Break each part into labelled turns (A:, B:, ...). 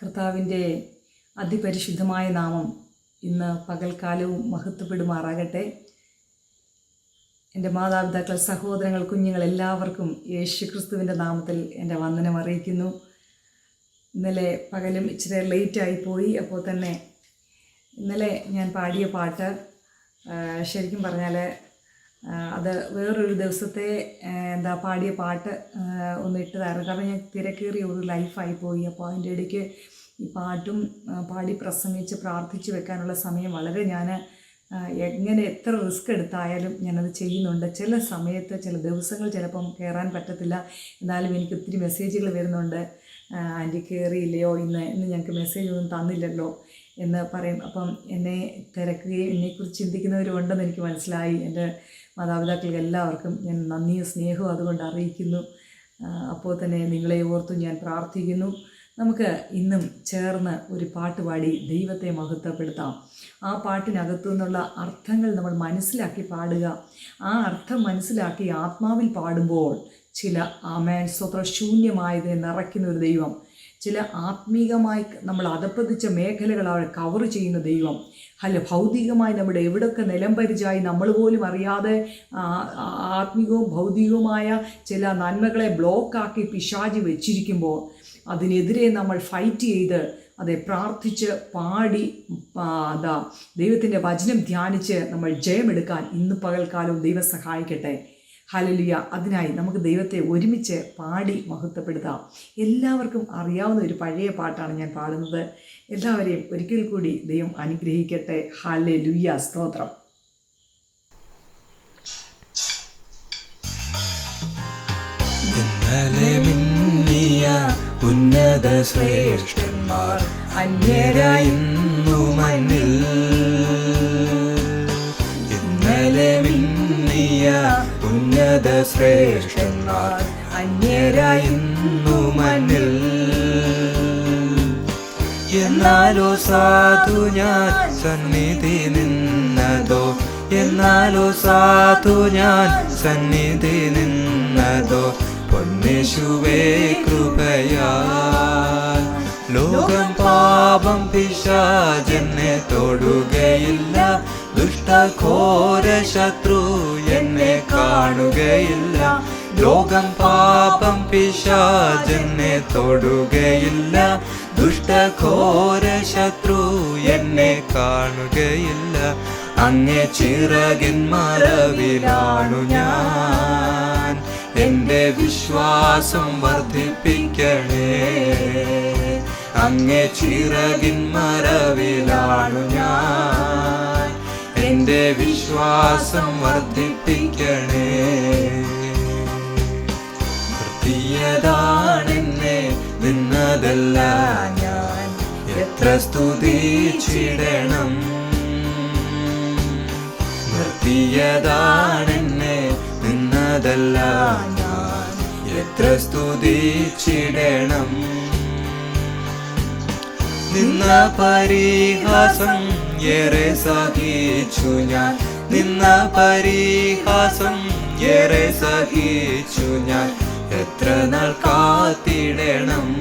A: കർത്താവിന്റെ അതിപരിശുദ്ധമായ നാമം ഇന്ന് പകൽക്കാലവും മഹത്വപ്പെടുമാറാകട്ടെ. എന്റെ മാതാപിതാക്കൾ സഹോദരങ്ങൾ കുഞ്ഞുങ്ങൾ എല്ലാവർക്കും യേശു ക്രിസ്തുവിന്റെ നാമത്തിൽ എന്റെ വന്ദനം അറിയിക്കുന്നു. ഇന്നലെ പകലും ഇച്ചിരി ലേറ്റായി പോയി അപ്പോൾ തന്നെ ഇന്നലെ ഞാൻ പാടിയ പാട്ട് ശരിക്കും പറഞ്ഞാൽ അത് വേറൊരു ദിവസത്തെ എന്താ പാടിയ പാട്ട് ഒന്ന് ഇട്ടതായിരുന്നു കാരണം ഞാൻ തിരക്കേറിയ ഒരു ലൈഫായി പോയി. അപ്പോൾ അതിന്റെ ഇടയ്ക്ക് ഈ പാട്ടും പാടി പ്രസംഗിച്ച് പ്രാർത്ഥിച്ചു വെക്കാനുള്ള സമയം വളരെ ഞാൻ എങ്ങനെ എത്ര റിസ്ക് എടുത്തായാലും ഞാനത് ചെയ്യുന്നുണ്ട്. ചില സമയത്ത് ചില ദിവസങ്ങൾ ചിലപ്പം കയറാൻ പറ്റത്തില്ല. എന്നാലും എനിക്ക് ഒത്തിരി മെസ്സേജുകൾ വരുന്നുണ്ട്. ആന്റി കയറിയില്ലയോ ഇന്ന് ഇന്ന് ഞങ്ങൾക്ക് മെസ്സേജ് ഒന്നും തന്നില്ലല്ലോ? എന്ന് പറയും. അപ്പം എന്നെ തിരക്കുകയും എന്നെക്കുറിച്ച് ചിന്തിക്കുന്നവരുണ്ടെന്ന് എനിക്ക് മനസ്സിലായി. എന്റെ മാതാപിതാക്കൾക്ക് എല്ലാവർക്കും ഞാൻ നന്ദിയും സ്നേഹവും അതുകൊണ്ട് അറിയിക്കുന്നു. അപ്പോൾ തന്നെ നിങ്ങളെ ഓർത്തും ഞാൻ പ്രാർത്ഥിക്കുന്നു. നമുക്ക് ഇന്നും ചേർന്ന് ഒരു പാട്ട് പാടി ദൈവത്തെ മഹത്വപ്പെടുത്താം. ആ പാട്ടിനകത്തു നിന്നുള്ള അർത്ഥങ്ങൾ നമ്മൾ മനസ്സിലാക്കി പാടുക. ആ അർത്ഥം മനസ്സിലാക്കി ആത്മാവിൽ പാടുമ്പോൾ ചില ആമേൻ സ്വത്ര ശൂന്യമായതിനെ നിറയ്ക്കുന്ന ഒരു ദൈവം ചില ആത്മീകമായി നമ്മൾ അതപ്പതിച്ച മേഖലകൾ അവിടെ കവർ ചെയ്യുന്ന ദൈവം. അല്ല ഭൗതികമായി നമ്മുടെ എവിടെയൊക്കെ നിലംപരിചായി നമ്മൾ പോലും അറിയാതെ ആത്മീകവും ഭൗതികവുമായ ചില നന്മകളെ ബ്ലോക്കാക്കി പിശാചി വെച്ചിരിക്കുമ്പോൾ അതിനെതിരെ നമ്മൾ ഫൈറ്റ് ചെയ്ത് അതെ പ്രാർത്ഥിച്ച് പാടി അതാ ദൈവത്തിന്റെ വചനം ധ്യാനിച്ച് നമ്മൾ ജയമെടുക്കാൻ ഇന്ന് പകൽക്കാലവും ദൈവം സഹായിക്കട്ടെ. ഹലലിയ അതിനായി നമുക്ക് ദൈവത്തെ ഒരുമിച്ച് പാടി മഹത്വപ്പെടുത്താം. എല്ലാവർക്കും അറിയാവുന്ന ഒരു പഴയ പാട്ടാണ് ഞാൻ പാടുന്നത്. എല്ലാവരെയും ഒരിക്കൽ കൂടി ദൈവം അനുഗ്രഹിക്കട്ടെ. ഹലലുയ സ്തോത്രം.
B: ഉന്നത ശ്രേഷ്ഠന്മാർ അന്യരായിരുന്നു മണ്ണിൽ ശ്രേഷ്ഠന്മാർ അന്യരായിരുന്നു മനിൽ എന്നാലോ സാധു ഞാൻ സന്നിധി നിന്നതോ? എന്നാലോ സാധു ഞാൻ സന്നിധി നിന്നതോ? പൊന്നേശുവേ കൃപയാ ലോകം പാപം പിശാചെന്നെ തൊടുകയില്ല. ദുഷ്ടഘോര ശത്രു എന്നെ കാണുകയില്ല. ലോകം പാപം പിശാചെന്നെ തൊടുകയില്ല. ദുഷ്ടഘോര ശത്രു എന്നെ കാണുകയില്ല. അങ്ങേ ചിറകിൻ മറവിലാണു ഞാൻ. എന്റെ വിശ്വാസം വർദ്ധിപ്പിക്കണേ. അങ്ങേ ചിറകിൻ മറവിലാണു ഞാൻ. എന്റെ വിശ്വാസം വർദ്ധിപ്പിക്കണേ. വൃത്തിയതാണെന്നെ നിന്നതല്ല ഞാൻ. എത്ര സ്തുതിച്ചിടണം. നിർത്തിയതാണെന്നെ നിന്നതല്ല ഞാൻ. എത്ര സ്തുതിച്ചിടണം. നിന്ന പരിഹാസം ഏറെ സഹിച്ചു ഞാൻ. നിന്ന പരിഹാസം ഏറെ സഹിച്ചു ഞാൻ. എത്ര നാൾ കാത്തിടണം?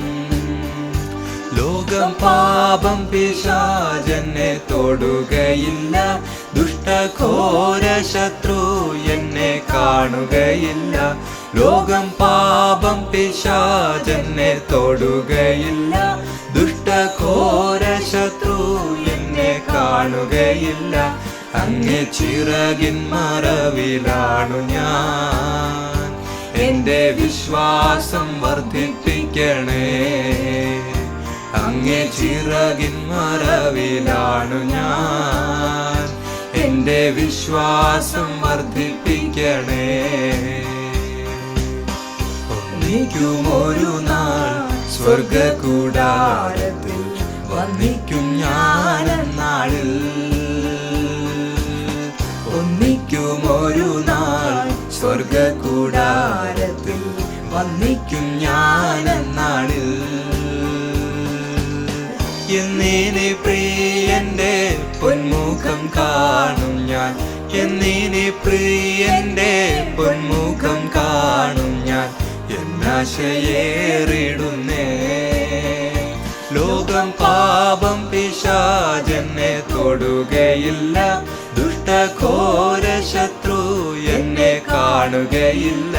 B: ലോകം പാപം പിശാചെന്നെ തൊടുകയില്ല. ദുഷ്ടഘോര ശത്രു എന്നെ കാണുകയില്ല. ലോകം പാപം പിശാചെന്നെ തൊടുകയില്ല. ദുഷ്ടഘോര ശത്രു കാണുകയില്ല. അങ്ങേ ചിറകിൻ മറവിലാണു ഞാൻ. എന്റെ വിശ്വാസം വർദ്ധിപ്പിക്കണേ. അങ്ങേ ചിറകിൻ മറവിലാണു ഞാൻ. എന്റെ വിശ്വാസം വർദ്ധിപ്പിക്കണേ. ഒന്നിക്കും ഒരു നാൾ സ്വർഗകൂടാരത്തിൽ വന്നിക്കും ഞാനെന്നാളിൽ. നാളിൽ ഒന്നിക്കും ഒരു നാൾ സ്വർഗകൂടാരത്തിൽ വന്നിക്കും ഞാനെന്നാളിൽ. നാളിൽ പ്രിയന്റെ പൊന്മുഖം കാണും ഞാൻ. എന്നീനി പ്രിയന്റെ പൊന്മുഖം കാണും ഞാൻ. എന്നാശയേറിടുന്നേ. ലോകം പാപം പിശാചെന്നെ തൊടുകയില്ല. ദുഷ്ടഘോര ശത്രു എന്നെ കാണുകയില്ല.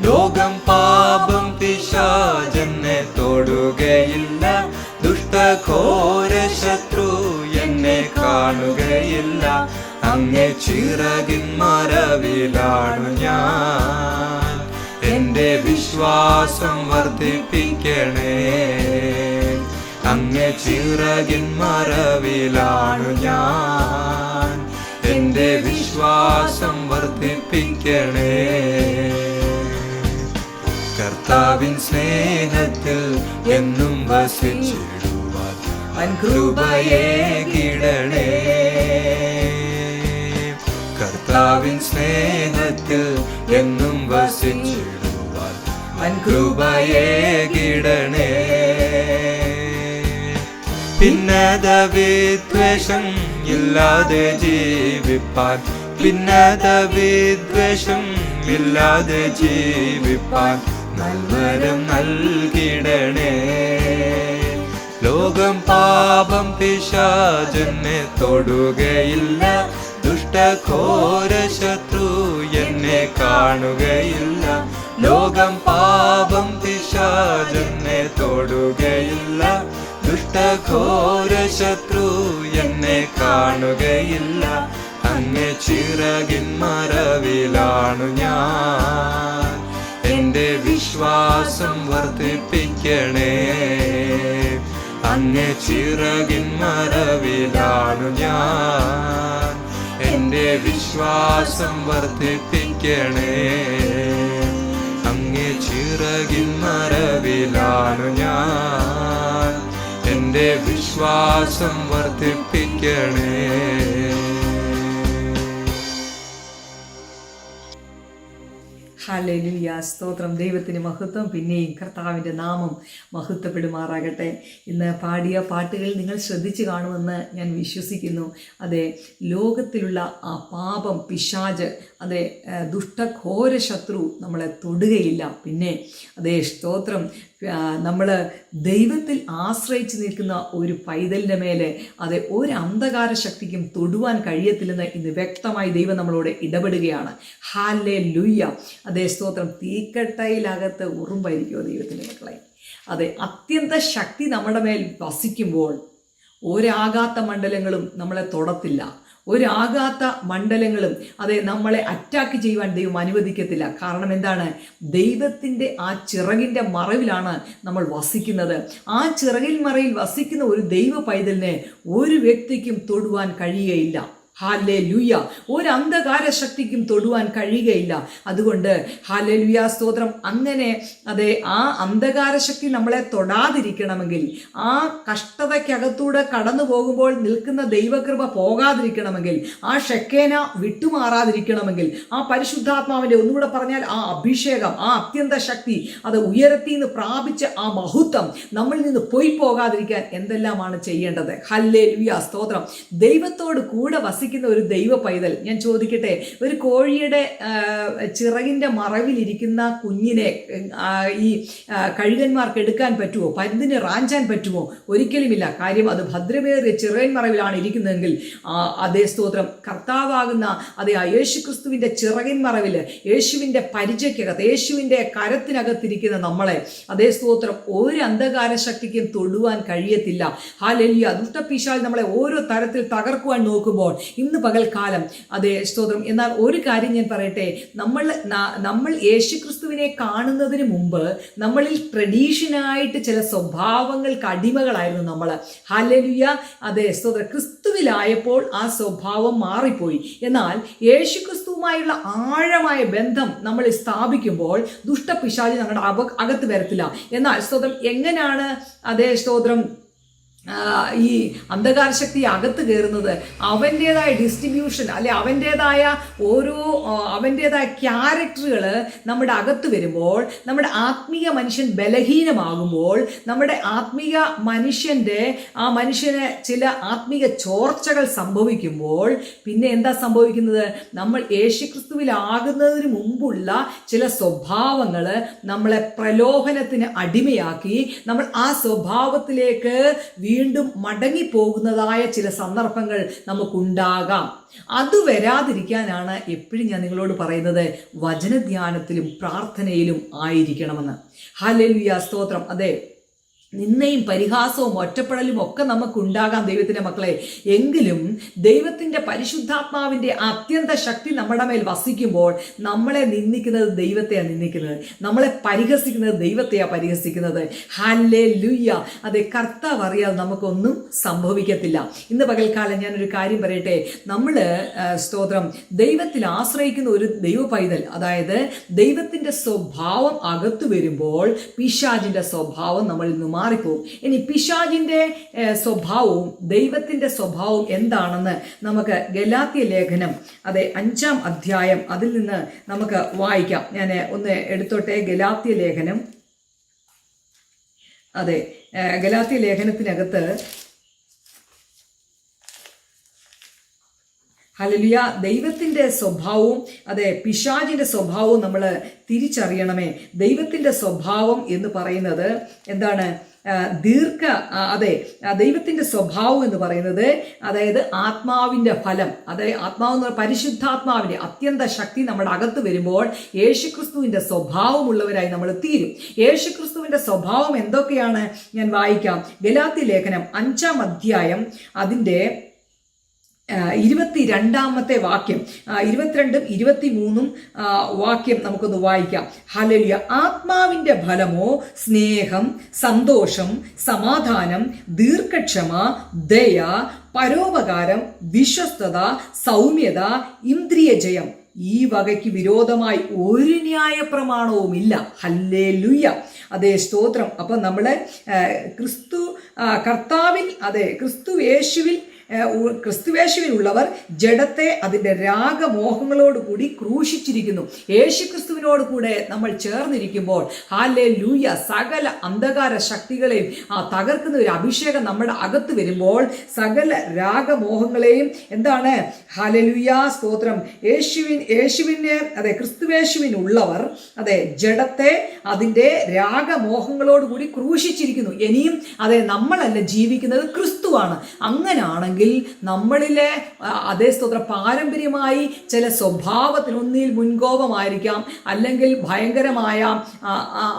B: ലോകം പാപം പിശാചെന്നെ തൊടുകയില്ല. ദുഷ്ടഘോര ശത്രു എന്നെ കാണുകയില്ല. അങ്ങേ ചിറകിൻ മറവിലാണു ഞാൻ. എന്റെ വിശ്വാസം വർദ്ധിപ്പിക്കണേ. അങ്ങേ ചിറകിൻ മറവിലാണു ഞാൻ. എന്റെ വിശ്വാസം വർദ്ധിപ്പിക്കണേ. കർത്താവിൻ സ്നേഹത്തിൽ എന്നും വസിച്ചിടുവാൻ
A: വൻ
B: കിടണേ. കർത്താവിൻ സ്നേഹത്തിൽ എന്നും വസിച്ചിടുവാൻ കൃപയേ കിടണേ. ഭിന്നത വിദ്വേഷം ഇല്ലാതെ ജീവിപ്പാൻ. ഭിന്നത വിദ്വേഷം ഇല്ലാതെ ജീവിപ്പാൻ. നൽവരം നൽകിടണേ. ലോകം പാപം പിശാചെന്നെ തൊടുകയില്ല. ദുഷ്ടഘോര ശത്രു എന്നെ കാണുകയില്ല. ലോകം പാപം പിശാചെന്നെ തൊടുകയില്ല. ദുഷ്ടഘോര ശത്രു എന്നെ കാണുകയില്ല. അങ്ങേ ചിറകിൻ മറവിലാണു ഞാൻ. എന്റെ വിശ്വാസം വർദ്ധിപ്പിക്കണേ. അങ്ങേ ചിറകിൻ മറവിലാണു ഞാൻ. എന്റെ വിശ്വാസം വർദ്ധിപ്പിക്കണേ. അങ്ങേ ചിറകിൻ മറവിലാണു ഞാൻ. എന്റെ വിശ്വാസം വർദ്ധിപ്പിക്കണേ.
A: ഹലലുയ സ്തോത്രം. ദൈവത്തിന് മഹത്വം പിന്നെയും കർത്താവിന്റെ നാമം മഹത്വപ്പെടുമാറാകട്ടെ. ഇന്ന് പാടിയ പാട്ടുകൾ നിങ്ങൾ ശ്രദ്ധിച്ചു കാണുമെന്ന് ഞാൻ വിശ്വസിക്കുന്നു. അതെ ലോകത്തിലുള്ള ആ പാപം പിശാജ് അതെ ദുഷ്ടഘോര ശത്രു നമ്മളെ തൊടുകയില്ല. പിന്നെ അതേ സ്തോത്രം നമ്മൾ ദൈവത്തിൽ ആശ്രയിച്ച് നിൽക്കുന്ന ഒരു പൈതലിന്റെ മേലെ അതെ ഒരു അന്ധകാര ശക്തിക്കും തൊടുവാൻ കഴിയത്തില്ലെന്ന് ഇന്ന് വ്യക്തമായി ദൈവം നമ്മളോട് ഇടപെടുകയാണ്. ഹാലെ ലുയ്യ അതേ സ്തോത്രം തീക്കട്ടയിലകത്ത് ഉറുമ്പായിരിക്കുമോ ദൈവത്തിന്റെ മക്കളെ? അതെ അത്യന്ത ശക്തി നമ്മുടെ മേൽ വസിക്കുമ്പോൾ ഒരാകാത്ത മണ്ഡലങ്ങളും നമ്മളെ തൊടത്തില്ല. ഒരാകാത്ത മണ്ഡലങ്ങളും അതെ നമ്മളെ അറ്റാക്ക് ചെയ്യുവാൻ ദൈവം അനുവദിക്കത്തില്ല. കാരണം എന്താണ്? ദൈവത്തിന്റെ ആ ചിറകിന്റെ മറവിലാണ് നമ്മൾ വസിക്കുന്നത്. ആ ചിറകിൽ മറയിൽ വസിക്കുന്ന ഒരു ദൈവ പൈതലിനെ ഒരു വ്യക്തിക്കും തൊടുവാൻ കഴിയുകയില്ല. ഹാലെ ലുയ ഒരു അന്ധകാര ശക്തിക്കും തൊടുവാൻ കഴിയുകയില്ല. അതുകൊണ്ട് ഹാലെ ലുയ സ്തോത്രം. അങ്ങനെ അതെ ആ അന്ധകാര ശക്തി നമ്മളെ തൊടാതിരിക്കണമെങ്കിൽ ആ കഷ്ടതയ്ക്കകത്തൂടെ കടന്നു പോകുമ്പോൾ നിൽക്കുന്ന ദൈവകൃപ പോകാതിരിക്കണമെങ്കിൽ ആ ഷെക്കേന വിട്ടുമാറാതിരിക്കണമെങ്കിൽ ആ പരിശുദ്ധാത്മാവിന്റെ ഒന്നുകൂടെ പറഞ്ഞാൽ ആ അഭിഷേകം ആ അത്യന്ത ശക്തി അത് ഉയരത്തിൽ നിന്ന് പ്രാപിച്ച ആ മഹത്വം നമ്മളിൽ നിന്ന് പോയി പോകാതിരിക്കാൻ എന്തെല്ലാമാണ് ചെയ്യേണ്ടത്? ഹല്ലേ ലുയ സ്തോത്രം. ദൈവത്തോട് കൂടെ വസിക്കുന്ന ഒരു ദൈവ പൈതൽ ഞാൻ ചോദിക്കട്ടെ ഒരു കോഴിയുടെ ചിറകിന്റെ മറവിലിരിക്കുന്ന കുഞ്ഞിനെ ഈ കഴുകന്മാർക്ക് എടുക്കാൻ പറ്റുമോ പരുന്തിന് റാഞ്ചാൻ പറ്റുമോ? ഒരിക്കലുമില്ല. കാര്യം അത് ഭദ്രമേറിയ ചിറകൻ മറവിലാണ് ഇരിക്കുന്നതെങ്കിൽ അതേ സ്തോത്രം. കർത്താവാകുന്ന അതേ ആ യേശു ക്രിസ്തുവിന്റെ ചിറകിൻ മറവിൽ യേശുവിന്റെ പരിചയക്കകത്ത് യേശുവിന്റെ കരത്തിനകത്തിരിക്കുന്ന നമ്മളെ അതേ സ്തോത്രം. ഒരു അന്ധകാര ശക്തിക്കും തൊടുവാൻ കഴിയത്തില്ല. ഹാലെല്ലിയ ദുഷ്ടപ്പിശാൽ നമ്മളെ ഓരോ തരത്തിൽ തകർക്കുവാൻ നോക്കുമ്പോൾ ഇന്ന് പകൽക്കാലം. അതെ സ്തോത്രം. എന്നാൽ ഒരു കാര്യം ഞാൻ പറയട്ടെ. നമ്മൾ നമ്മൾ യേശുക്രിസ്തുവിനെ കാണുന്നതിന് മുമ്പ് നമ്മളിൽ ട്രഡീഷനായിട്ട് ചില സ്വഭാവങ്ങൾക്ക് അടിമകളായിരുന്നു നമ്മൾ. ഹലലുയ അതെ സ്തോത്രം. ക്രിസ്തുവിലായപ്പോൾ ആ സ്വഭാവം മാറിപ്പോയി. എന്നാൽ യേശുക്രിസ്തുവുമായുള്ള ആഴമായ ബന്ധം നമ്മൾ സ്ഥാപിക്കുമ്പോൾ ദുഷ്ടപിശാചി നമ്മുടെ അക അകത്ത് വരത്തില്ല. എന്നാൽ സ്തോത്രം എങ്ങനെയാണ് അതേ സ്തോത്രം. ഈ അന്ധകാര ശക്തി അകത്ത് കയറുന്നത് അവന്റേതായ ഡിസ്ട്രിബ്യൂഷൻ അല്ലെ അവന്റേതായ ഓരോ അവന്റേതായ ക്യാരക്ടറുകൾ നമ്മുടെ അകത്ത് വരുമ്പോൾ നമ്മുടെ ആത്മീയ മനുഷ്യൻ ബലഹീനമാകുമ്പോൾ നമ്മുടെ ആത്മീയ മനുഷ്യന്റെ ആ മനുഷ്യന് ചില ആത്മീയ ചോർച്ചകൾ സംഭവിക്കുമ്പോൾ പിന്നെ എന്താ സംഭവിക്കുന്നത്? നമ്മൾ യേശുക്രിസ്തുവിലാകുന്നതിന് മുമ്പുള്ള ചില സ്വഭാവങ്ങൾ നമ്മളെ പ്രലോഭനത്തിന് അടിമയാക്കി നമ്മൾ ആ സ്വഭാവത്തിലേക്ക് വീണ്ടും മടങ്ങിപ്പോകുന്നതായ ചില സന്ദർഭങ്ങൾ നമുക്കുണ്ടാകാം. അത് വരാതിരിക്കാനാണ് എപ്പോഴും ഞാൻ നിങ്ങളോട് പറയുന്നത്. വചനധ്യാനത്തിലും പ്രാർത്ഥനയിലും ആയിരിക്കണമെന്ന്. ഹല്ലേലൂയ സ്തോത്രം. അതെ നിന്നയും പരിഹാസവും ഒറ്റപ്പെടലും ഒക്കെ നമുക്കുണ്ടാകാം ദൈവത്തിന്റെ മക്കളെ. എങ്കിലും ദൈവത്തിന്റെ പരിശുദ്ധാത്മാവിന്റെ അത്യന്ത ശക്തി നമ്മുടെ മേൽ വസിക്കുമ്പോൾ നമ്മളെ നിന്ദിക്കുന്നത് ദൈവത്തെയാണ് നിന്ദിക്കുന്നത്. നമ്മളെ പരിഹസിക്കുന്നത് ദൈവത്തെയാണ് പരിഹസിക്കുന്നത്. ഹല്ലേ ലുയ്യ അതെ കർത്താവ് അറിയാതെ നമുക്കൊന്നും സംഭവിക്കത്തില്ല. ഇന്ന് പകൽക്കാലം ഞാനൊരു കാര്യം പറയട്ടെ. നമ്മൾ സ്തോത്രം. ദൈവത്തിൽ ആശ്രയിക്കുന്ന ഒരു ദൈവ പൈതൽ അതായത് ദൈവത്തിന്റെ സ്വഭാവം അകത്തു വരുമ്പോൾ പിശാജിന്റെ സ്വഭാവം നമ്മളിൽ നിന്ന് മാറിപ്പോകും ഇനി പിശാജിന്റെ സ്വഭാവവും ദൈവത്തിന്റെ സ്വഭാവവും എന്താണെന്ന് നമുക്ക് ഗലാത്തിയ ലേഖനം അതെ അഞ്ചാം അധ്യായം അതിൽ നിന്ന് നമുക്ക് വായിക്കാം. ഞാൻ ഒന്ന് എടുത്തോട്ടെ ഗലാത്തിയ ലേഖനം. അതെ ഗലാത്തിയ ലേഖനത്തിനകത്ത് ഹലലിയ ദൈവത്തിന്റെ സ്വഭാവവും അതെ പിശാജിന്റെ സ്വഭാവവും നമ്മൾ തിരിച്ചറിയണമേ. ദൈവത്തിന്റെ സ്വഭാവം എന്ന് പറയുന്നത് എന്താണ്? ദീർഘ അതെ ദൈവത്തിന്റെ സ്വഭാവം എന്ന് പറയുന്നത് അതായത് ആത്മാവിന്റെ ഫലം. അതായത് ആത്മാവ് പരിശുദ്ധാത്മാവിന്റെ അത്യന്ത ശക്തി നമ്മുടെ അകത്ത് വരുമ്പോൾ യേശുക്രിസ്തുവിന്റെ സ്വഭാവമുള്ളവരായി നമ്മൾ തീരും. യേശുക്രിസ്തുവിന്റെ സ്വഭാവം എന്തൊക്കെയാണ്? ഞാൻ വായിക്കാം. ഗലാത്തി ലേഖനം അഞ്ചാം അധ്യായം അതിന്റെ ആ, ഇരുപത്തിരണ്ടാമത്തെ വാക്യം ഇരുപത്തിരണ്ടും ഇരുപത്തിമൂന്നും ആ, വാക്യം നമുക്കൊന്ന് വായിക്കാം. ഹലലിയ ആത്മാവിന്റെ ഫലമോ സ്നേഹം സന്തോഷം സമാധാനം ദീർഘക്ഷമ ദയ പരോപകാരം വിശ്വസ്തത സൗമ്യത ഇന്ദ്രിയജയം. ഈ വകയ്ക്ക് വിരോധമായി ഒരു ന്യായ പ്രമാണവുമില്ല ഹല്ലേ ലുയ്യ അതേ സ്തോത്രം. അപ്പം നമ്മൾ ക്രിസ്തു കർത്താവിൽ അതെ ക്രിസ്തു യേശുവിൽ ക്രിസ്തുവേശുവിനുള്ളവർ ജഡത്തെ അതിന്റെ രാഗമോഹങ്ങളോടുകൂടി ക്രൂശിച്ചിരിക്കുന്നു. യേശു ക്രിസ്തുവിനോട് കൂടെ നമ്മൾ ചേർന്നിരിക്കുമ്പോൾ ഹാലെ ലൂയ സകല അന്ധകാര ശക്തികളെയും ആ തകർക്കുന്ന ഒരു അഭിഷേകം നമ്മുടെ അകത്ത് വരുമ്പോൾ സകല രാഗമോഹങ്ങളെയും എന്താണ്? ഹാലലുയ സ്തോത്രം. യേശുവിൻ യേശുവിനെ അതെ ക്രിസ്തുവേശുവിനുള്ളവർ അതെ ജഡത്തെ അതിന്റെ രാഗമോഹങ്ങളോടുകൂടി ക്രൂശിച്ചിരിക്കുന്നു. ഇനിയും അതെ നമ്മളല്ല ജീവിക്കുന്നത് ക്രിസ്തുവാണ്. അങ്ങനാണെങ്കിൽ നമ്മളിലെ അതേ സ്തോത്ര പാരമ്പര്യമായി ചില സ്വഭാവത്തിൽ ഒന്നിൽ മുൻകോപമായിരിക്കാം അല്ലെങ്കിൽ ഭയങ്കരമായ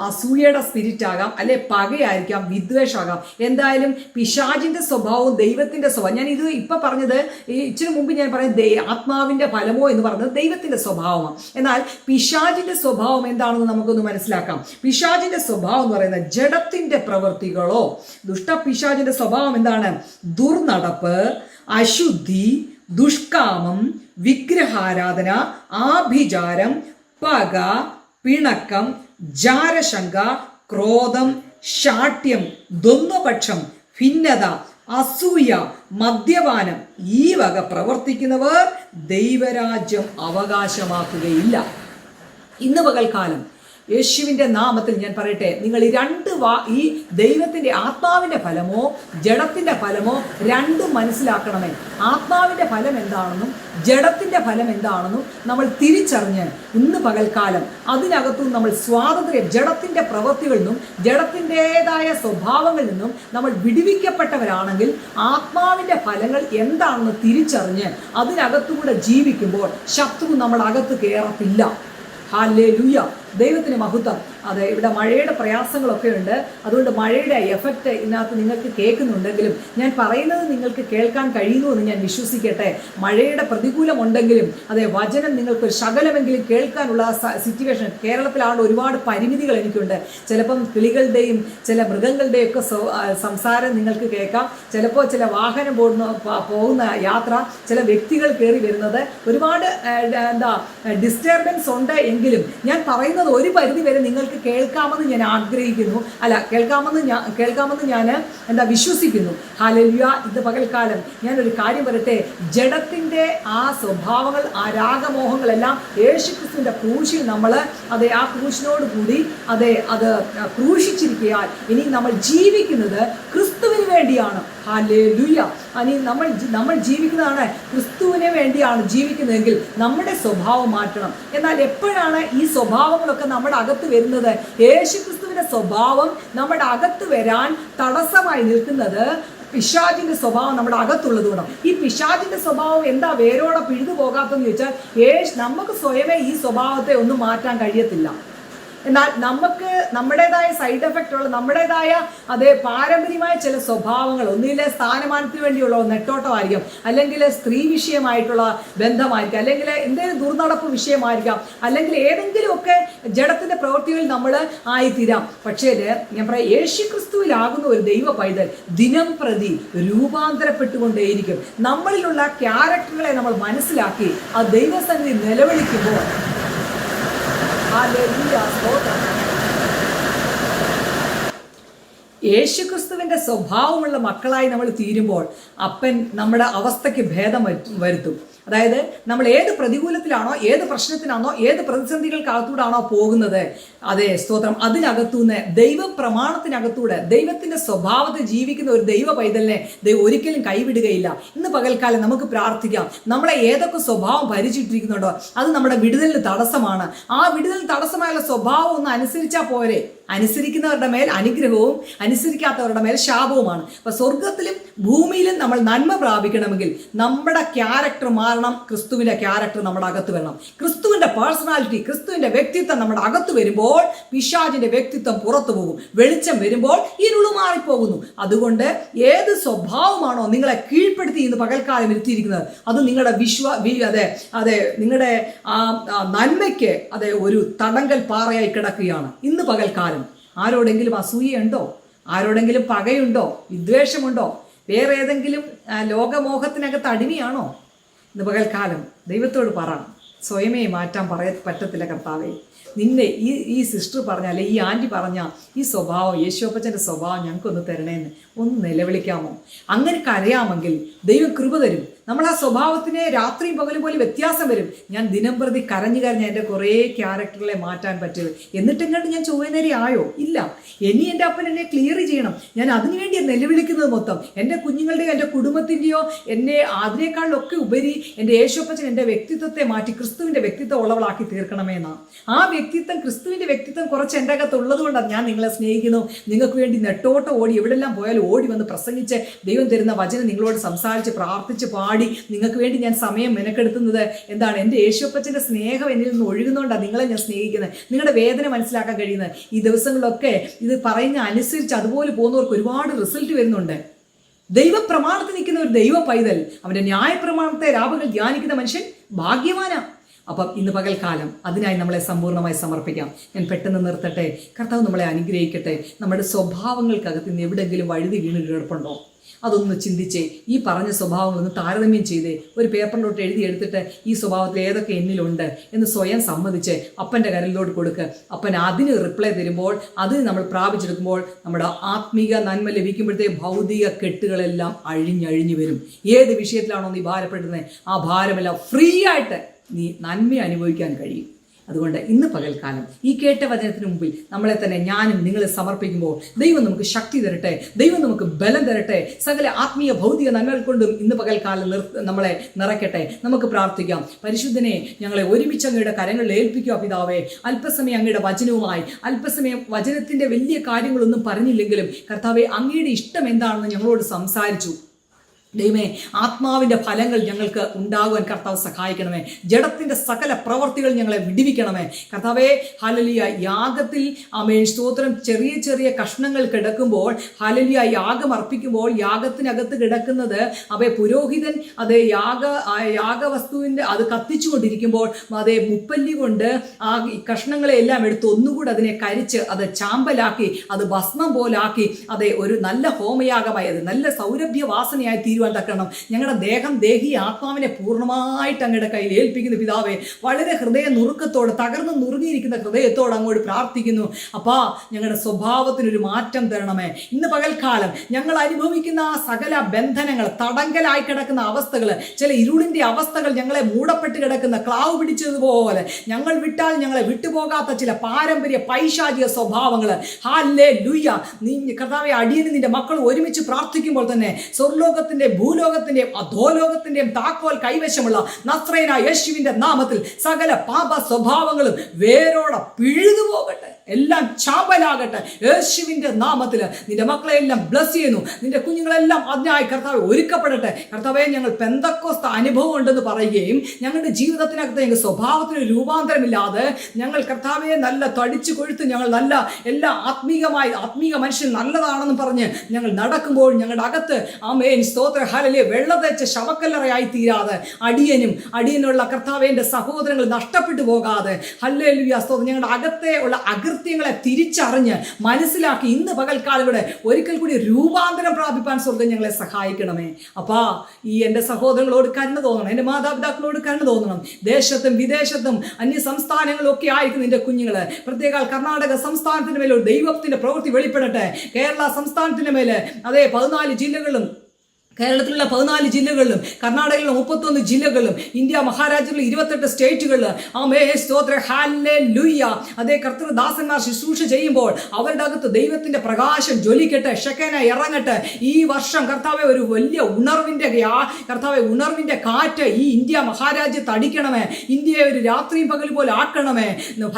A: അസൂയയുടെ സ്പിരിറ്റ് ആകാം അല്ലെ പകയായിരിക്കാം വിദ്വേഷമാകാം എന്തായാലും പിശാചിന്റെ സ്വഭാവവും ദൈവത്തിന്റെ സ്വഭാവം ഞാൻ ഇത് ഇപ്പൊ പറഞ്ഞത് ഇച്ചിരി മുമ്പ് ഞാൻ ദൈ- ആത്മാവിന്റെ ഫലമോ എന്ന് പറഞ്ഞത് ദൈവത്തിന്റെ സ്വഭാവമാണ്. എന്നാൽ പിശാചിന്റെ സ്വഭാവം എന്താണെന്ന് നമുക്കൊന്ന് മനസ്സിലാക്കാം. പിശാചിന്റെ സ്വഭാവം എന്ന് പറയുന്നത് ജഡത്തിന്റെ പ്രവൃത്തികളോ ദുഷ്ട പിശാജിന്റെ സ്വഭാവം എന്താണ്? ദുർനടപ്പ് അശുദ്ധി ദുഷ്കാമം വിഗ്രഹാരാധന ആഭിചാരം പക പിണക്കം ജാരശങ്ക ക്രോധം ശാഠ്യം ദ്വന്ദ്വപക്ഷം ഭിന്നത അസൂയ മദ്യപാനം ഈ വക പ്രവർത്തിക്കുന്നവർ ദൈവരാജ്യം അവകാശമാക്കുകയില്ല. ഇന്ന് പകൽക്കാലം യേശുവിന്റെ നാമത്തിൽ ഞാൻ പറയട്ടെ നിങ്ങൾ ഈ രണ്ട് വാ ഈ ദൈവത്തിന്റെ ആത്മാവിന്റെ ഫലമോ ജഡത്തിന്റെ ഫലമോ രണ്ടും മനസ്സിലാക്കണമേ. ആത്മാവിന്റെ ഫലം എന്താണെന്നും ജഡത്തിന്റെ ഫലം എന്താണെന്നും നമ്മൾ തിരിച്ചറിഞ്ഞ് ഇന്ന് പകൽക്കാലം അതിനകത്തും നമ്മൾ സ്വാതന്ത്ര്യം ജഡത്തിന്റെ പ്രവൃത്തികളിൽ നിന്നും ജഡത്തിന്റെതായ സ്വഭാവങ്ങളിൽ നിന്നും നമ്മൾ വിടുവിക്കപ്പെട്ടവരാണെങ്കിൽ ആത്മാവിന്റെ ഫലങ്ങൾ എന്താണെന്ന് തിരിച്ചറിഞ്ഞ് അതിനകത്തുകൂടെ ജീവിക്കുമ്പോൾ ശത്രു നമ്മളകത്ത് കയറത്തില്ല ഹാലേ ലുയ്യ ദൈവത്തിന് മഹത്വം. അതെ ഇവിടെ മഴയുടെ പ്രയാസങ്ങളൊക്കെ ഉണ്ട്. അതുകൊണ്ട് മഴയുടെ എഫക്റ്റ് ഇതിനകത്ത് നിങ്ങൾക്ക് കേൾക്കുന്നുണ്ടെങ്കിലും ഞാൻ പറയുന്നത് നിങ്ങൾക്ക് കേൾക്കാൻ കഴിയുന്നു എന്ന് ഞാൻ വിശ്വസിക്കട്ടെ. മഴയുടെ പ്രതികൂലമുണ്ടെങ്കിലും അതെ വചനം നിങ്ങൾക്ക് ശകലമെങ്കിലും കേൾക്കാനുള്ള സിറ്റുവേഷൻ കേരളത്തിലാണ് ഒരുപാട് പരിമിതികൾ എനിക്കുണ്ട്. ചിലപ്പം കിളികളുടെയും ചില മൃഗങ്ങളുടെയും ഒക്കെ സംസാരം നിങ്ങൾക്ക് കേൾക്കാം. ചിലപ്പോൾ ചില വാഹനം പോകുന്ന പോകുന്ന യാത്ര ചില വ്യക്തികൾ കയറി വരുന്നത് ഒരുപാട് എന്താ ഡിസ്റ്റർബൻസ് ഉണ്ട് എങ്കിലും ഞാൻ പറയുന്നത് പറയുന്നത് ഒരു പരിധി വരെ നിങ്ങൾക്ക് കേൾക്കാമെന്ന് ഞാൻ ആഗ്രഹിക്കുന്നു. അല്ല കേൾക്കാമെന്ന് ഞാൻ കേൾക്കാമെന്ന് ഞാൻ എന്താ വിശ്വസിക്കുന്നു. ഹാലല്യ ഇത് പകൽക്കാലം ഞാനൊരു കാര്യം പറയട്ടെ. ജഡത്തിന്റെ ആ സ്വഭാവങ്ങൾ ആ രാഗമോഹങ്ങളെല്ലാം യേശുക്രിസ്തുവിന്റെ ക്രൂശിൽ നമ്മൾ അതെ ആ ക്രൂശിനോട് കൂടി അതെ അത് ക്രൂശിച്ചിരിക്കയാൽ ഇനി നമ്മൾ ജീവിക്കുന്നത് ക്രിസ്തുവിന് വേണ്ടിയാണ്. ഹാലേലുയ അനി നമ്മൾ നമ്മൾ ജീവിക്കുന്നതാണ് ക്രിസ്തുവിനെ വേണ്ടിയാണ് ജീവിക്കുന്നതെങ്കിൽ നമ്മുടെ സ്വഭാവം മാറ്റണം. എന്നാൽ എപ്പോഴാണ് ഈ സ്വഭാവങ്ങളൊക്കെ നമ്മുടെ അകത്ത് വരുന്നത്? യേശു ക്രിസ്തുവിന്റെ സ്വഭാവം നമ്മുടെ അകത്ത് വരാൻ തടസ്സമായി നിൽക്കുന്നത് പിശാജിന്റെ സ്വഭാവം നമ്മുടെ അകത്തുള്ളത് കൊണ്ടാണ് ഈ പിശാജിന്റെ സ്വഭാവം എന്താ വേരോടെ പിഴുതു പോകാത്തെന്ന് ചോദിച്ചാൽ യേശ് നമുക്ക് സ്വയമേ ഈ സ്വഭാവത്തെ ഒന്നും മാറ്റാൻ കഴിയത്തില്ല. എന്നാൽ നമുക്ക് നമ്മുടേതായ സൈഡ് എഫക്റ്റ് ഉള്ള നമ്മുടേതായ അതേ പാരമ്പര്യമായ ചില സ്വഭാവങ്ങൾ ഒന്നിലെ സ്ഥാനമാനത്തിന് വേണ്ടിയുള്ള നെട്ടോട്ടമായിരിക്കാം അല്ലെങ്കിൽ സ്ത്രീ വിഷയമായിട്ടുള്ള ബന്ധമായിരിക്കാം അല്ലെങ്കിൽ എന്തെങ്കിലും ദുർനടപ്പ് വിഷയമായിരിക്കാം അല്ലെങ്കിൽ ഏതെങ്കിലുമൊക്കെ ജഡത്തിന്റെ പ്രവൃത്തികളിൽ നമ്മൾ ആയിത്തീരാം. പക്ഷേ ഞാൻ പറയാം യേശു ക്രിസ്തുവിലാകുന്ന ഒരു ദൈവ പൈതൽ ദിനം പ്രതി രൂപാന്തരപ്പെട്ടുകൊണ്ടേയിരിക്കും. നമ്മളിലുള്ള ക്യാരക്ടറുകളെ നമ്മൾ മനസ്സിലാക്കി ആ ദൈവസന്നിധി നിലവിളിക്കുമ്പോൾ ഹല്ലേലൂയ, സ്തോത്രം. യേശുക്രിസ്തുവിന്റെ സ്വഭാവമുള്ള മക്കളായി നമ്മൾ തീരുമ്പോൾ അപ്പൻ നമ്മുടെ അവസ്ഥയ്ക്ക് ഭേദം വരുത്തും- വരുത്തും. അതായത് നമ്മൾ ഏത് പ്രതികൂലത്തിലാണോ ഏത് പ്രശ്നത്തിനാണോ ഏത് പ്രതിസന്ധികൾക്കകത്തൂടാണോ പോകുന്നത് അതെ സ്തോത്രം. അതിനകത്തുനിന്ന് ദൈവ പ്രമാണത്തിനകത്തൂടെ ദൈവത്തിന്റെ സ്വഭാവത്തെ ജീവിക്കുന്ന ഒരു ദൈവ പൈതലിനെ ദൈവം ഒരിക്കലും കൈവിടുകയില്ല. ഇന്ന് പകൽക്കാലം നമുക്ക് പ്രാർത്ഥിക്കാം. നമ്മളെ ഏതൊക്കെ സ്വഭാവം ഭരിച്ചിട്ടിരിക്കുന്നുണ്ടോ അത് നമ്മുടെ വിടുതലിന് തടസ്സമാണ്. ആ വിടുതൽ തടസ്സമായുള്ള സ്വഭാവം ഒന്ന് അനുസരിച്ചാൽ പോരെ. അനുസരിക്കുന്നവരുടെ മേൽ അനുഗ്രഹവും അനുസരിക്കാത്തവരുടെ മേൽ ശാപവുമാണ്. അപ്പൊ സ്വർഗത്തിലും ഭൂമിയിലും നമ്മൾ നന്മ പ്രാപിക്കണമെങ്കിൽ നമ്മുടെ ക്യാരക്ടർ മാറണം ക്രിസ്തുവിന്റെ ക്യാരക്ടർ നമ്മുടെ അകത്ത് വരണം. ക്രിസ്തുവിന്റെ പേഴ്സണാലിറ്റി ക്രിസ്തുവിന്റെ വ്യക്തിത്വം നമ്മുടെ അകത്ത് വരുമ്പോൾ പിശാജിന്റെ വ്യക്തിത്വം പുറത്തു പോകും. വെളിച്ചം വരുമ്പോൾ ഇരുളു മാറിപ്പോകുന്നു. അതുകൊണ്ട് ഏത് സ്വഭാവമാണോ നിങ്ങളെ കീഴ്പ്പെടുത്തി ഇന്ന് പകൽക്കാലം ഇരുത്തിയിരിക്കുന്നത് അത് നിങ്ങളുടെ വിശ്വ അതെ അതെ നിങ്ങളുടെ നന്മയ്ക്ക് അതെ ഒരു തടങ്കൽ പാറയായി കിടക്കുകയാണ്. ഇന്ന് പകൽക്കാലം. ആരോടെങ്കിലും അസൂയയുണ്ടോ? ആരോടെങ്കിലും പകയുണ്ടോ? വിദ്വേഷമുണ്ടോ? വേറെ ഏതെങ്കിലും ലോകമോഹത്തിനകത്ത് അടിമയാണോ? ഇന്ന് പകൽക്കാലം ദൈവത്തോട് പറ. സ്വയമേ മാറ്റാൻ പറയ പറ്റത്തില്ല കർത്താവേ. നിന്നെ ഈ ഈ സിസ്റ്റർ പറഞ്ഞ അല്ലെ ഈ ആന്റി പറഞ്ഞ ഈ സ്വഭാവം യേശോപ്പച്ചന്റെ സ്വഭാവം ഞങ്ങൾക്കൊന്ന് തരണേന്ന് ഒന്ന് നിലവിളിക്കാമോ? അങ്ങനെ കരയാമെങ്കിൽ ദൈവം കൃപ തരും. നമ്മൾ ആ സ്വഭാവത്തിന് രാത്രിയും പകലും പോലെ വ്യത്യാസം വരും. ഞാൻ ദിനം പ്രതി കരഞ്ഞു കരഞ്ഞ് എന്റെ കുറേ ക്യാരക്ടറുകളെ മാറ്റാൻ പറ്റില്ല എന്നിട്ടും കണ്ട് ഞാൻ ചൊവ്വേനേരെ ആയോ? ഇല്ല. ഇനി എന്റെ അപ്പൻ എന്നെ ക്ലിയർ ചെയ്യണം. ഞാൻ അതിനുവേണ്ടി നിലവിളിക്കുന്നത് മൊത്തം. എന്റെ കുഞ്ഞുങ്ങളുടെയോ എന്റെ കുടുംബത്തിന്റെയോ എന്നെ അതിനേക്കാളിലൊക്കെ ഉപരി എന്റെ യേശോപ്പച്ചൻ എന്റെ വ്യക്തിത്വത്തെ മാറ്റി ക്രിസ്തുവിന്റെ വ്യക്തിത്വം ഉള്ളവളാക്കി തീർക്കണമെന്നാണ് ആ വ്യക്തിത്വം ക്രിസ്തുവിന്റെ വ്യക്തിത്വം കുറച്ച് എന്റെ അകത്ത് ഉള്ളതുകൊണ്ടാണ് ഞാൻ നിങ്ങളെ സ്നേഹിക്കുന്നു. നിങ്ങൾക്ക് വേണ്ടി നെട്ടോട്ട് ഓടി എവിടെല്ലാം പോയാലും ഓടി വന്ന് പ്രസംഗിച്ച് ദൈവം തരുന്ന വചനം നിങ്ങളോട് സംസാരിച്ച് പ്രാർത്ഥിച്ച് പാടി നിങ്ങൾക്ക് വേണ്ടി ഞാൻ സമയം മെനക്കെടുത്തുന്നത് എന്താണ്? എന്റെ യേശുപ്പച്ചന്റെ സ്നേഹം എന്നിൽ നിന്ന് ഒഴുകുന്നതുകൊണ്ടാണ് നിങ്ങളെ ഞാൻ സ്നേഹിക്കുന്നത്. നിങ്ങളുടെ വേദന മനസ്സിലാക്കാൻ കഴിയുന്നത്. ഈ ദിവസങ്ങളിലൊക്കെ ഇത് പറയുന്ന അനുസരിച്ച് അതുപോലെ പോകുന്നവർക്ക് ഒരുപാട് റിസൾട്ട് വരുന്നുണ്ട്. ദൈവപ്രമാണത്തിൽ നിൽക്കുന്ന ഒരു ദൈവ പൈതൽ അവന്റെ ന്യായപ്രമാണത്തെ രാപകൾ ധ്യാനിക്കുന്ന മനുഷ്യൻ ഭാഗ്യവാനാണ് അപ്പം ഇന്ന് പകൽക്കാലം അതിനായി നമ്മളെ സമ്പൂർണമായി സമർപ്പിക്കാം. ഞാൻ പെട്ടെന്ന് നിർത്തട്ടെ. കർത്താവ് നമ്മളെ അനുഗ്രഹിക്കട്ടെ. നമ്മുടെ സ്വഭാവങ്ങൾക്കകത്ത് ഇന്ന് എവിടെയെങ്കിലും വഴുതി വീണ് കിടപ്പുണ്ടോ അതൊന്ന് ചിന്തിച്ചേ. ഈ പറഞ്ഞ സ്വഭാവങ്ങളൊന്ന് താരതമ്യം ചെയ്തേ. ഒരു പേപ്പറിലോട്ട് എഴുതി എടുത്തിട്ട് ഈ സ്വഭാവത്തിൽ ഏതൊക്കെ എന്നിലുണ്ട് എന്ന് സ്വയം സമ്മതിച്ച്. അപ്പന്റെ കരലിലോട്ട് കൊടുക്കുക അപ്പൻ അതിന് റിപ്ലൈ തരുമ്പോൾ അത് നമ്മൾ പ്രാപിച്ചെടുക്കുമ്പോൾ നമ്മുടെ ആത്മീക നന്മ ലഭിക്കുമ്പോഴത്തെ ഭൗതിക കെട്ടുകളെല്ലാം അഴിഞ്ഞഴിഞ്ഞു വരും. ഏത് വിഷയത്തിലാണോ നീ ഭാരപ്പെടുന്നത് ആ ഭാരമെല്ലാം ഫ്രീ ആയിട്ട് നീ നന്മ അനുഭവിക്കാൻ കഴിയും. അതുകൊണ്ട് ഇന്ന് പകൽക്കാലം ഈ കേട്ട വചനത്തിന് മുമ്പിൽ നമ്മളെ തന്നെ ഞാനും നിങ്ങളെ സമർപ്പിക്കുമ്പോൾ ദൈവം നമുക്ക് ശക്തി തരട്ടെ ദൈവം നമുക്ക് ബലം തരട്ടെ സകല ആത്മീയ ഭൗതിക നന്മകൾ കൊണ്ടും ഇന്ന് പകൽക്കാലം നമ്മളെ നിറയ്ക്കട്ടെ. നമുക്ക് പ്രാർത്ഥിക്കാം. പരിശുദ്ധനെ ഞങ്ങളെ ഒരുമിച്ച് അങ്ങയുടെ കരങ്ങളിൽ ഏൽപ്പിക്കുക പിതാവേ. അല്പസമയം അങ്ങയുടെ വചനവുമായി അല്പസമയം വചനത്തിന്റെ വലിയ കാര്യങ്ങളൊന്നും പറഞ്ഞില്ലെങ്കിലും കർത്താവെ അങ്ങയുടെ ഇഷ്ടം എന്താണെന്ന് ഞങ്ങളോട് സംസാരിച്ചു. ദൈവമേ ആത്മാവിന്റെ ഫലങ്ങൾ ഞങ്ങൾക്ക് ഉണ്ടാകുവാൻ കർത്താവ് സഹായിക്കണമേ. ജഡത്തിന്റെ സകല പ്രവർത്തികൾ ഞങ്ങളെ വിടിവിക്കണമേ. കർത്താവേ ഹലലിയ യാഗത്തിൽ അമേ സ്തോത്രം. ചെറിയ ചെറിയ കഷ്ണങ്ങൾ കിടക്കുമ്പോൾ ഹലലിയ യാഗം അർപ്പിക്കുമ്പോൾ യാഗത്തിനകത്ത് കിടക്കുന്നത് അവയെ പുരോഹിതൻ അത് യാഗ യാഗവസ്തുവിന്റെ അത് കത്തിച്ചുകൊണ്ടിരിക്കുമ്പോൾ അതേ മുപ്പല്ലി കൊണ്ട് ആ കഷ്ണങ്ങളെ എല്ലാം എടുത്ത് ഒന്നുകൂടി അതിനെ കരിച്ച് അത് ചാമ്പലാക്കി അത് ഭസ്മം പോലാക്കി അതെ ഒരു നല്ല ഹോമയാഗമായി അത് നല്ല സൗരഭ്യവാസനയായി തീരുവാൻ തക്കണം ഞങ്ങളുടെ ദേഹം ദേഹി ആത്മാവിനെ പൂർണമായിട്ട് അങ്ങയുടെ കയ്യിൽ ഏൽപ്പിക്കുന്നു പിതാവേ. വളരെ ഹൃദയ നുറുക്കത്തോട് തകർന്ന് നുറുങ്ങിയിരിക്കുന്ന ഹൃദയത്തോട് അങ്ങോട്ട് പ്രാർത്ഥിക്കുന്നു. അപ്പാ ഞങ്ങളുടെ സ്വഭാവത്തിനൊരു മാറ്റം തരണമേ. ഇന്ന് പകൽക്കാലം ഞങ്ങൾ അനുഭവിക്കുന്ന ആ സകല ബന്ധനങ്ങൾ തടങ്കലായി കിടക്കുന്ന അവസ്ഥകൾ ചില ഇരുളിന്റെ അവസ്ഥകൾ ഞങ്ങളെ മൂടപ്പെട്ട് കിടക്കുന്ന ക്ലാവ് പിടിച്ചതുപോലെ ഞങ്ങൾ വിട്ടാൽ ഞങ്ങളെ വിട്ടുപോകാത്ത ചില പാരമ്പര്യ പൈശാചിക സ്വഭാവങ്ങൾ ഹാ ലേ ലുയ്യ നീ കർത്താവെ അടിയന് നിന്റെ മക്കൾ ഒരുമിച്ച് പ്രാർത്ഥിക്കുമ്പോൾ തന്നെ സ്വർലോകത്തിന്റെ ഭൂലോകത്തിന്റെയും അധോലോകത്തിന്റെയും താക്കോൽ കൈവശമുള്ള നസ്രൈന യേശുവിന്റെ നാമത്തിൽ സകല പാപ സ്വഭാവങ്ങളും വേരോടെ പിഴുതു പോകട്ടെ എല്ലാം ചാമ്പലാകട്ടെ. യേശുവിന്റെ നാമത്തിൽ നിന്റെ മക്കളെ എല്ലാം ബ്ലസ് ചെയ്യുന്നു. നിന്റെ കുഞ്ഞുങ്ങളെല്ലാം അതിനായി കർത്താവ് ഒരുക്കപ്പെടട്ടെ. കർത്താവെ ഞങ്ങൾ പെന്തക്കോസ്ത അനുഭവം ഉണ്ടെന്ന് പറയുകയും ഞങ്ങളുടെ ജീവിതത്തിനകത്ത് ഞങ്ങൾ സ്വഭാവത്തിന് രൂപാന്തരമില്ലാതെ ഞങ്ങൾ കർത്താവെ നല്ല തടിച്ചു കൊഴുത്ത് ഞങ്ങൾ നല്ല എല്ലാ ആത്മീകമായി ആത്മീക മനുഷ്യൻ നല്ലതാണെന്ന് പറഞ്ഞ് ഞങ്ങൾ നടക്കുമ്പോൾ ഞങ്ങളുടെ അകത്ത് ആമേൻ സ്തോത്ര ഹലലെ വെള്ള തേച്ച ശവക്കല്ലറയായി തീരാതെ അടിയനും അടിയനുള്ള കർത്താവേന്റെ സഹോദരങ്ങൾ നഷ്ടപ്പെട്ടു പോകാതെ. ഹല്ലേ ലുയ സ്തോത്രം. ഞങ്ങളുടെ അകത്തെ ഉള്ള അകൃത്യങ്ങളെ തിരിച്ചറിഞ്ഞ് മനസ്സിലാക്കി ഇന്ന് പകൽക്കാലം കൂടെ ഒരിക്കൽ കൂടി രൂപാന്തരം പ്രാപിപ്പാൻ സ്വർഗം ഞങ്ങളെ സഹായിക്കണമേ. അപ്പാ ഈ എന്റെ സഹോദരങ്ങളോട് കരുണ തോന്നണം എന്റെ മാതാപിതാക്കളോട് കരുണ തോന്നണം. ദേശത്തും വിദേശത്തും അന്യ സംസ്ഥാനങ്ങളും ഒക്കെ ആയിരിക്കും നിന്റെ കുഞ്ഞുങ്ങൾ പ്രത്യേക കർണാടക സംസ്ഥാനത്തിന് മേലെ ഒരു ദൈവത്തിന്റെ പ്രവൃത്തി വെളിപ്പെടട്ടെ. കേരള സംസ്ഥാനത്തിന് മേലെ അതേ പതിനാല് ജില്ലകളിലും കേരളത്തിലുള്ള പതിനാല് ജില്ലകളിലും കർണാടകയിലെ മുപ്പത്തൊന്ന് ജില്ലകളിലും ഇന്ത്യ മഹാരാജ്യത്തിലെ ഇരുപത്തെട്ട് സ്റ്റേറ്റുകളിൽ ആ മേ സ്തോത്ര ഹാലെ ലുയ്യ അതേ കർത്തൃദാസന്മാർ ശുശ്രൂഷ ചെയ്യുമ്പോൾ അവരുടെ അകത്ത് ദൈവത്തിന്റെ പ്രകാശം ജ്വലിക്കട്ടെ ഷെക്കന ഇറങ്ങട്ടെ. ഈ വർഷം കർത്താവെ ഒരു വലിയ ഉണർവിന്റെ കർത്താവെ ഉണർവിന്റെ കാറ്റ് ഈ ഇന്ത്യ മഹാരാജ്യത്ത് അടിക്കണമേ. ഇന്ത്യയെ ഒരു രാത്രിയും പകൽ പോലെ ആക്കണമേ.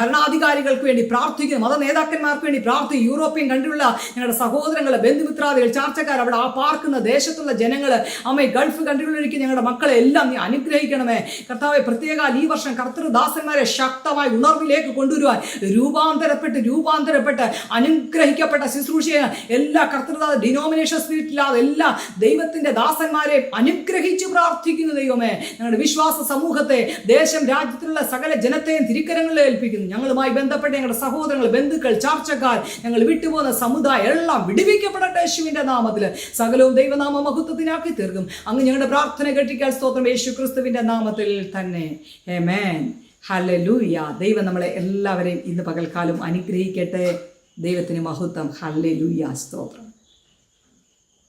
A: ഭരണാധികാരികൾക്ക് വേണ്ടി പ്രാർത്ഥിക്കുന്നു മത നേതാക്കന്മാർക്ക് വേണ്ടി പ്രാർത്ഥിക്കും യൂറോപ്യൻ കണ്ടിട്ടുള്ള ഞങ്ങളുടെ സഹോദരങ്ങളെ ബന്ധുമിത്രാദികൾ ചാർച്ചക്കാർ അവിടെ ആ പാർക്കുന്ന ദേശത്തുള്ള ജനങ്ങൾ അമ്മേ ഗൾഫ് കൺട്രികളിലേക്ക് ഞങ്ങളുടെ മക്കളെ എല്ലാം നീ അനുഗ്രഹിക്കണമേ. കർത്താവെ പ്രത്യേക ഈ വർഷം കർത്തൃദാസന്മാരെ ശക്തമായി ഉണർവിലേക്ക് കൊണ്ടുവരുവാൻ രൂപാന്തരപ്പെട്ട് രൂപാന്തരപ്പെട്ട് അനുഗ്രഹിക്കപ്പെട്ട ശുശ്രൂഷയെ എല്ലാ കർത്തൃദാസ ഡിനോമിനേഷൻ സ്പിരിറ്റില്ലാതെ എല്ലാ ദൈവത്തിന്റെ ദാസന്മാരെ അനുഗ്രഹിച്ച് പ്രാർത്ഥിക്കുന്നു ദൈവമേ. ഞങ്ങളുടെ വിശ്വാസ സമൂഹത്തെ ദേശം രാജ്യത്തിലുള്ള സകല ജനത്തെയും തിരിക്കരങ്ങളിൽ ഏൽപ്പിക്കുന്നു. ഞങ്ങളുമായി ബന്ധപ്പെട്ട ഞങ്ങളുടെ സഹോദരങ്ങൾ ബന്ധുക്കൾ ചാർച്ചക്കാർ ഞങ്ങൾ വിട്ടുപോകുന്ന സമുദായം എല്ലാം വിടുവിക്കപ്പെടട്ടെ യേശുവിന്റെ നാമത്തിൽ സകലവും ദൈവനാമ മഹത്വത്തിനാക്കി തീർക്കും. അങ്ങ് ഞങ്ങളുടെ പ്രാർത്ഥന കെട്ടിക്കാൻ സ്തോത്രം യേശു ക്രിസ്തുവിന്റെ നാമത്തിൽ തന്നെ. ഹേമേൻ ഹല്ലേലൂയ ദൈവം നമ്മളെ എല്ലാവരെയും ഇന്ന് പകൽക്കാലം അനുഗ്രഹിക്കട്ടെ. ദൈവത്തിന് മഹത്വം. ഹല്ലേലൂയ സ്തോത്രം.